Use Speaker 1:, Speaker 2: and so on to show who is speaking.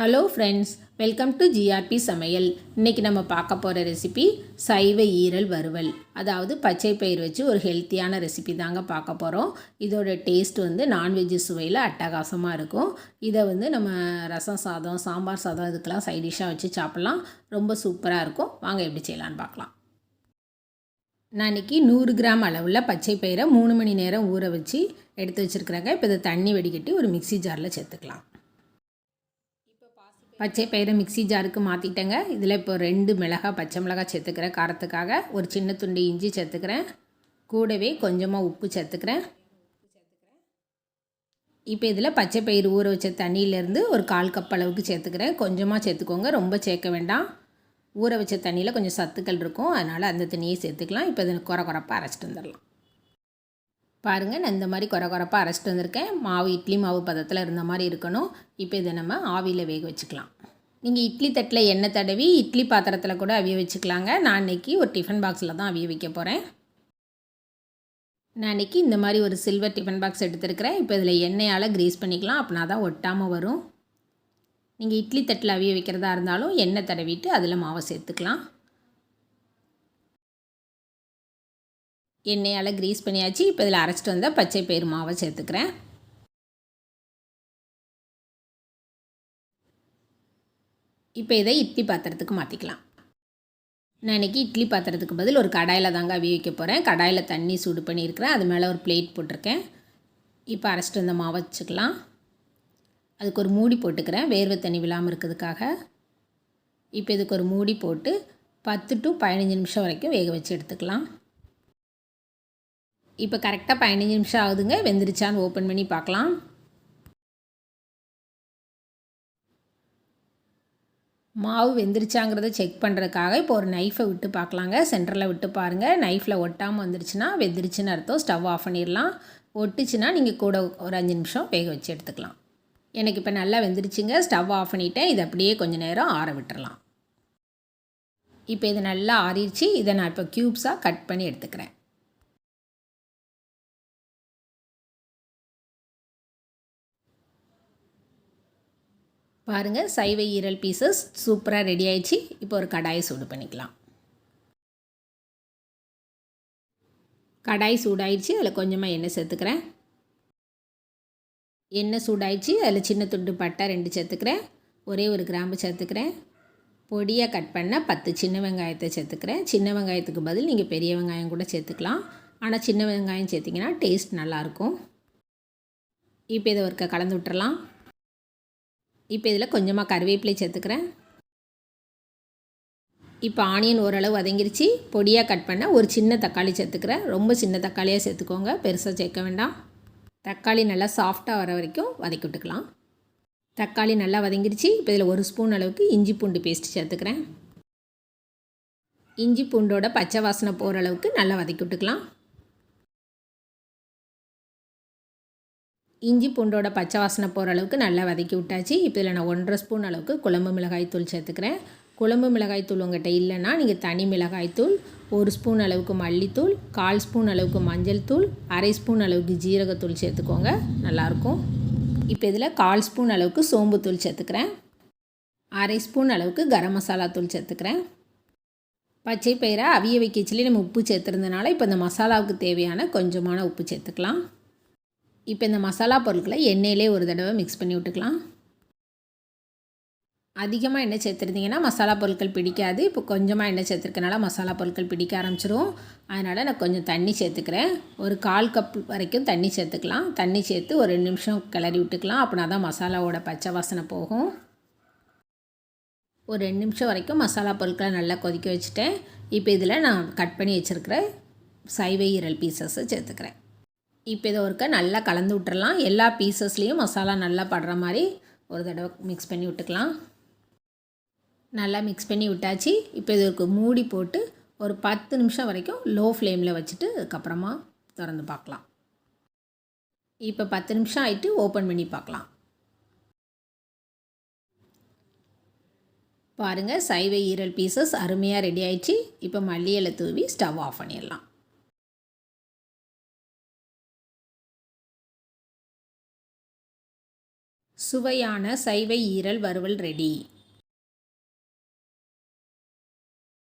Speaker 1: Hello friends welcome to GRP சமையல் இன்றைக்கி நம்ம பார்க்க போகிற ரெசிபி சைவ ஈரல் வறுவல். அதாவது பச்சை பயிர் வச்சு ஒரு ஹெல்த்தியான ரெசிபி தாங்க பார்க்க போகிறோம் இதோட டேஸ்ட் வந்து நான்வெஜ் சுவையில் அட்டகாசமாக இருக்கும். இதை வந்து நம்ம ரசம் சாதம் சாம்பார் சாதம் இதுக்கெல்லாம் சைட் டிஷ்ஷாக வச்சு சாப்பிட்லாம். ரொம்ப சூப்பராக இருக்கும். வாங்க எப்படி செய்யலான்னு பார்க்கலாம். நான் இன்றைக்கி நூறு கிராம் அளவில் பச்சை பயிரை மூணு மணி நேரம் ஊற வச்சு எடுத்து வச்சுருக்குறாங்க. இப்போ இதை தண்ணி வடிகட்டி ஒரு மிக்ஸி ஜாரில் சேர்த்துக்கலாம். பச்சை பயிரை மிக்ஸி ஜாருக்கு மாற்றிட்டேங்க இதில் இப்போ ரெண்டு மிளகாய் பச்சை மிளகாய் சேர்த்துக்கிறேன் காரத்துக்காக ஒரு சின்ன துண்டு இஞ்சி சேர்த்துக்கிறேன். கூடவே கொஞ்சமாக உப்பு சேர்த்துக்கிறேன். இப்போ இதில் பச்சை பயிர் ஊற வச்ச தண்ணியிலேருந்து ஒரு கால் கப் அளவுக்கு சேர்த்துக்கிறேன். கொஞ்சமாக சேர்த்துக்கோங்க ரொம்ப சேர்க்க வேண்டாம். ஊற வச்ச தண்ணியில் கொஞ்சம் சத்துக்கள் இருக்கும். அதனால் அந்த தண்ணியை சேர்த்துக்கலாம். இப்போ இதை குறை குறைப்பாக அரைச்சிட்டு வந்துடலாம். பாருங்கள் நான் இந்த மாதிரி குறை குறைப்பாக அரைச்சிட்டு வந்திருக்கேன். மாவு இட்லி மாவு பதத்தில் இருந்த மாதிரி இருக்கணும். இப்போ இதை நம்ம ஆவியில் வேக வச்சுக்கலாம். நீங்கள் இட்லி தட்டில் எண்ணெய் தடவி இட்லி பாத்திரத்தில் கூட அவிய வச்சுக்கலாங்க. நான் இன்றைக்கி ஒரு டிஃபன் பாக்ஸில் தான் அவிய வைக்க போகிறேன் நான் இன்றைக்கி இந்த மாதிரி ஒரு சில்வர் டிஃபன் பாக்ஸ் எடுத்துருக்கிறேன். இப்போ இதில் எண்ணெயால் க்ரீஸ் பண்ணிக்கலாம். அப்படின்னா தான் ஒட்டாமல் வரும். நீங்கள் இட்லி தட்டில் அவிய வைக்கிறதா இருந்தாலும் எண்ணெய் தடவிட்டு அதில் மாவை சேர்த்துக்கலாம். எண்ணெயால் க்ரீஸ் பண்ணியாச்சு. இப்போ இதில் அரைச்சிட்டு வந்தால் பச்சை பயிர் மாவை சேர்த்துக்கிறேன். இப்போ இதை இட்லி பாத்திரத்துக்கு மாற்றிக்கலாம் நான் இன்றைக்கி இட்லி பாத்திரத்துக்கு பதில் ஒரு கடாயில் தாங்க அவி வைக்க போகிறேன் கடாயில் தண்ணி சூடு பண்ணியிருக்கிறேன். அது மேலே ஒரு பிளேட் போட்டிருக்கேன். இப்போ அரைச்சிட்டு வந்த மாவை வச்சுக்கலாம். அதுக்கு ஒரு மூடி போட்டுக்கிறேன். வேர்வை தண்ணி விழாமல் இருக்கிறதுக்காக. இப்போ இதுக்கு ஒரு மூடி போட்டு பத்து டு பதினஞ்சு நிமிஷம் வரைக்கும் வேக வச்சு எடுத்துக்கலாம். இப்போ கரெக்டாக பதினஞ்சு நிமிஷம் ஆகுதுங்க. வெந்துருச்சான்னு ஓப்பன் பண்ணி பார்க்கலாம். மாவு வெந்துருச்சாங்கிறத செக் பண்ணுறதுக்காக இப்போ ஒரு நைஃபை விட்டு பார்க்கலாங்க. சென்டரில் விட்டு பாருங்கள் நைஃப்பில் ஒட்டாமல் வந்துருச்சுன்னா வெந்துருச்சுன்னு அர்த்தம். ஸ்டவ் ஆஃப் பண்ணிடலாம். ஒட்டுச்சுன்னா நீங்கள் கூட ஒரு அஞ்சு நிமிஷம் வேக வச்சு எடுத்துக்கலாம். எனக்கு இப்போ நல்லா வெந்துருச்சுங்க. ஸ்டவ் ஆஃப் பண்ணிவிட்டேன் இதை அப்படியே கொஞ்சம் நேரம் ஆற விட்டுறலாம். இப்போ இது நல்லா ஆறிடுச்சு. இதை நான் இப்போ க்யூப்ஸாக கட் பண்ணி எடுத்துக்கிறேன். பாருங்கள் சைவ ஈரல் பீசஸ் சூப்பராக ரெடி ஆயிடுச்சு. இப்போ ஒரு கடாயை சூடு பண்ணிக்கலாம். கடாய் சூடாயிடுச்சு அதில் கொஞ்சமாக எண்ணெய் சேர்த்துக்கிறேன். எண்ணெய் சூடாயிடுச்சு அதில் சின்ன துண்டு பட்டை ரெண்டு சேர்த்துக்கிறேன். ஒரே ஒரு கிராம்பு சேர்த்துக்கிறேன். பொடியாக கட் பண்ண பத்து சின்ன வெங்காயத்தை சேர்த்துக்கிறேன். சின்ன வெங்காயத்துக்கு பதில் நீங்கள் பெரிய வெங்காயம் கூட சேர்த்துக்கலாம். ஆனால் சின்ன வெங்காயம் சேர்த்திங்கன்னா டேஸ்ட் நல்லாயிருக்கும் இப்போ இதை ஒருக்க கலந்து விட்டுறலாம். இப்போ இதில் கொஞ்சமாக கருவேப்பிலை சேர்த்துக்கிறேன். இப்போ ஆனியன் ஓரளவு வதங்கிருச்சு. பொடியாக கட் பண்ண ஒரு சின்ன தக்காளி சேர்த்துக்கிறேன். ரொம்ப சின்ன தக்காளியாக சேர்த்துக்கோங்க. பெருசாக சேர்க்க வேண்டாம். தக்காளி நல்லா சாஃப்டாக வர வரைக்கும் வதக்கி விட்டுக்கலாம். தக்காளி நல்லா வதங்கிருச்சு. இப்போ இதில் ஒரு ஸ்பூன் அளவுக்கு இஞ்சி பூண்டு பேஸ்ட் சேர்த்துக்கிறேன். இஞ்சி பூண்டோட பச்சை வாசனை போகிற அளவுக்கு நல்லா வதக்கி விட்டுக்கலாம். இஞ்சி பூண்டோட பச்சை வாசனை போகிற அளவுக்கு நல்லா வதக்கி விட்டாச்சு. இப்போ இதில் நான் ஒன்றரை ஸ்பூன் அளவுக்கு குழம்பு மிளகாய் தூள் சேர்த்துக்கிறேன். குழம்பு மிளகாய் தூள் உங்கள்கிட்ட இல்லைன்னா நீங்கள் தனி மிளகாய்த்தூள் ஒரு ஸ்பூன் அளவுக்கு மல்லித்தூள் கால் ஸ்பூன் அளவுக்கு மஞ்சள் தூள் அரை ஸ்பூன் அளவுக்கு ஜீரகத்தூள் சேர்த்துக்கோங்க. நல்லாயிருக்கும். இப்போ இதில் கால் ஸ்பூன் அளவுக்கு சோம்புத்தூள் சேர்த்துக்கிறேன். அரை ஸ்பூன் அளவுக்கு கரம் மசாலா தூள் சேர்த்துக்கிறேன். பச்சை பயிரை அவிய வைக்கச்சிலே நம்ம உப்பு சேர்த்துருந்தனால இப்போ இந்த மசாலாவுக்கு தேவையான கொஞ்சமான உப்பு சேர்த்துக்கலாம். இப்போ இந்த மசாலா பொருட்களை எண்ணெயிலே ஒரு தடவை மிக்ஸ் பண்ணி விட்டுக்கலாம். அதிகமாக எண்ணெய் சேர்த்துருந்தீங்கன்னா மசாலா பொருட்கள் பிடிக்காது. இப்போ கொஞ்சமாக எண்ணெய் சேர்த்துருக்கனால மசாலா பொருட்கள் பிடிக்க ஆரம்பிச்சிரும். அதனால் நான் கொஞ்சம் தண்ணி சேர்த்துக்கிறேன். ஒரு கால் கப் வரைக்கும் தண்ணி சேர்த்துக்கலாம். தண்ணி சேர்த்து ஒரு ரெண்டு நிமிஷம் கிளறி விட்டுக்கலாம். அப்படின்னா தான் மசாலாவோட பச்சை வாசனை போகும். ஒரு ரெண்டு நிமிஷம் வரைக்கும் மசாலா பொருட்களை நல்லா கொதிக்க வச்சுட்டேன். இப்போ இதில் நான் கட் பண்ணி வச்சுருக்கிற சைவை ஈரல் பீசஸை சேர்த்துக்கிறேன். இப்போ இதை ஒருக்க நல்லா கலந்து விட்டுறலாம். எல்லா பீசஸ்லேயும் மசாலா நல்லா படுற மாதிரி ஒரு தடவை மிக்ஸ் பண்ணி விட்டுக்கலாம். நல்லா மிக்ஸ் பண்ணி விட்டாச்சு. இப்போ இதற்கு மூடி போட்டு ஒரு பத்து நிமிஷம் வரைக்கும் லோ ஃப்ளேமில் வச்சுட்டு அதுக்கப்புறமா திறந்து பார்க்கலாம். இப்போ பத்து நிமிஷம் ஆகிட்டு ஓப்பன் பண்ணி பார்க்கலாம். பாருங்கள் சைவ ஈரல் பீசஸ் அருமையாக ரெடி ஆயிடுச்சு. இப்போ மல்லியலை தூவி ஸ்டவ் ஆஃப் பண்ணிடலாம். சுவையான சைவ ஈரல் வறுவல் ரெடி